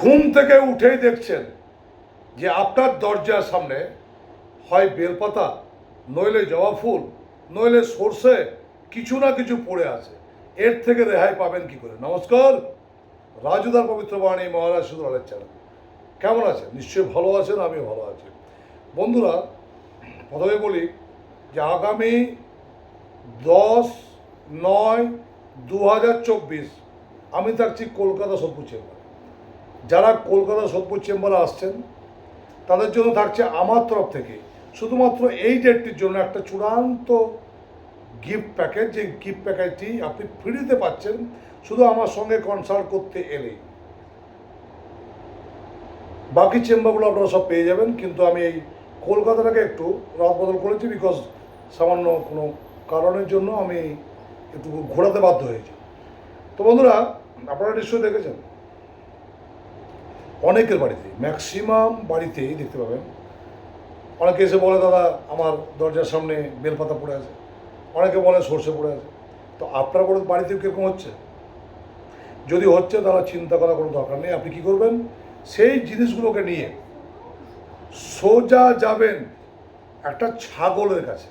ঘুম থেকে উঠেই দেখছেন যে আপনার দরজার সামনে হয় বেলপাতা, নইলে জবা ফুল, নইলে সর্ষে, কিছু না কিছু পড়ে আছে। এর থেকে রেহাই পাবেন কি করে? নমস্কার, রাজুদার পবিত্র বাণী, মহারাজ সুদরালের চ্যানেল। কেমন আছেন? নিশ্চয়ই ভালো আছেন, আমিও ভালো আছি। বন্ধুরা, প্রথমে বলি যে আগামী দশ নয় দু আমি থাকছি কলকাতা সোদপুর চেম্বার যারা কলকাতা সোদপুর চেম্বারে আসছেন, তাদের জন্য থাকছে আমার তরফ থেকে শুধুমাত্র এই ডেটটির জন্য একটা চূড়ান্ত গিফট প্যাকেজ যে গিফট প্যাকেজটি আপনি ফ্রিতে পাচ্ছেন, শুধু আমার সঙ্গে কনসাল্ট করতে এলেই। বাকি চেম্বারগুলো আপনারা সব পেয়ে যাবেন, কিন্তু আমি এই কলকাতাটাকে একটু রাত বদল করেছি বিকজ সামান্য কোনো কারণের জন্য আমি একটু ঘোরাতে বাধ্য হয়েছি। তো বন্ধুরা, আপনারা নিশ্চয়ই দেখেছেন অনেকের বাড়িতে ম্যাক্সিমাম বাড়িতেই দেখতে পাবেন। অনেকে এসে বলে, দাদা, আমার দরজার সামনে বেলপাতা পড়ে আছে। অনেকে বলে, সর্ষে পড়ে আছে। তো আপনার কোনো বাড়িতে কীরকম হচ্ছে? যদি হচ্ছে, তাহলে চিন্তা করার কোনো দরকার নেই। আপনি কী করবেন? সেই জিনিসগুলোকে নিয়ে সোজা যাবেন একটা ছাগলের কাছে।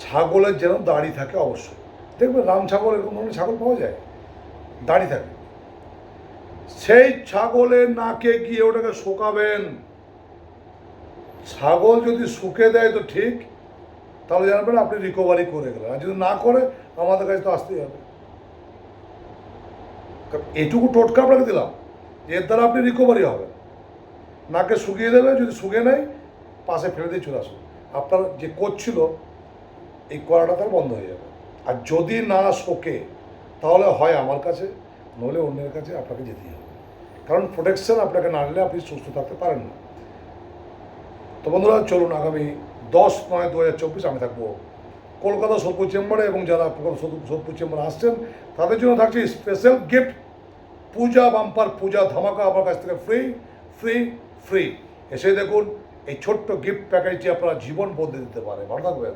ছাগলের যেন দাড়ি থাকে অবশ্যই। দেখবেন রাম ছাগল, এরকম ধরনের ছাগল পাওয়া যায়? দাড়ি থাকে। সেই ছাগলের নাকে গিয়ে ওটাকে শুকাবেন। ছাগল যদি শুকে দেয় তো ঠিক, তাহলে জানবেন আপনি রিকভারি করে গেলেন। আর যদি না করে, আমাদের কাছে তো আসতেই হবে। এটুকু টোটকা আপনাকে দিলাম এর দ্বারা আপনি রিকভারি হবেন। নাকে শুকিয়ে দেবে, যদি শুকে নেয়, পাশে ফেলে দিয়ে চলে আসুন। আপনার যে করছিল এই করাটা তার বন্ধ হয়ে যাবে। আর যদি না শোকে, তাহলে হয় আমার কাছে নইলে অন্যের কাছে আপনাকে যেতেই হবে। কারণ প্রোটেকশন আপনাকে না নিলে আপনি সুস্থ থাকতে পারেন না। তো বন্ধুরা, চলুন আগামী দশ নয় দু হাজার চব্বিশ আমি থাকব কলকাতা সোদপুর চেম্বারে এবং যারা সোদপুর চেম্বারে আসছেন, তাদের জন্য থাকছে special gift Puja bumper, Puja ধামাকা আমার কাছ থেকে ফ্রি ফ্রি ফ্রি এসে দেখুন, এই ছোট্ট গিফট প্যাকেজটি আপনারা জীবন বদলে দিতে পারে ভালো থাকবেন।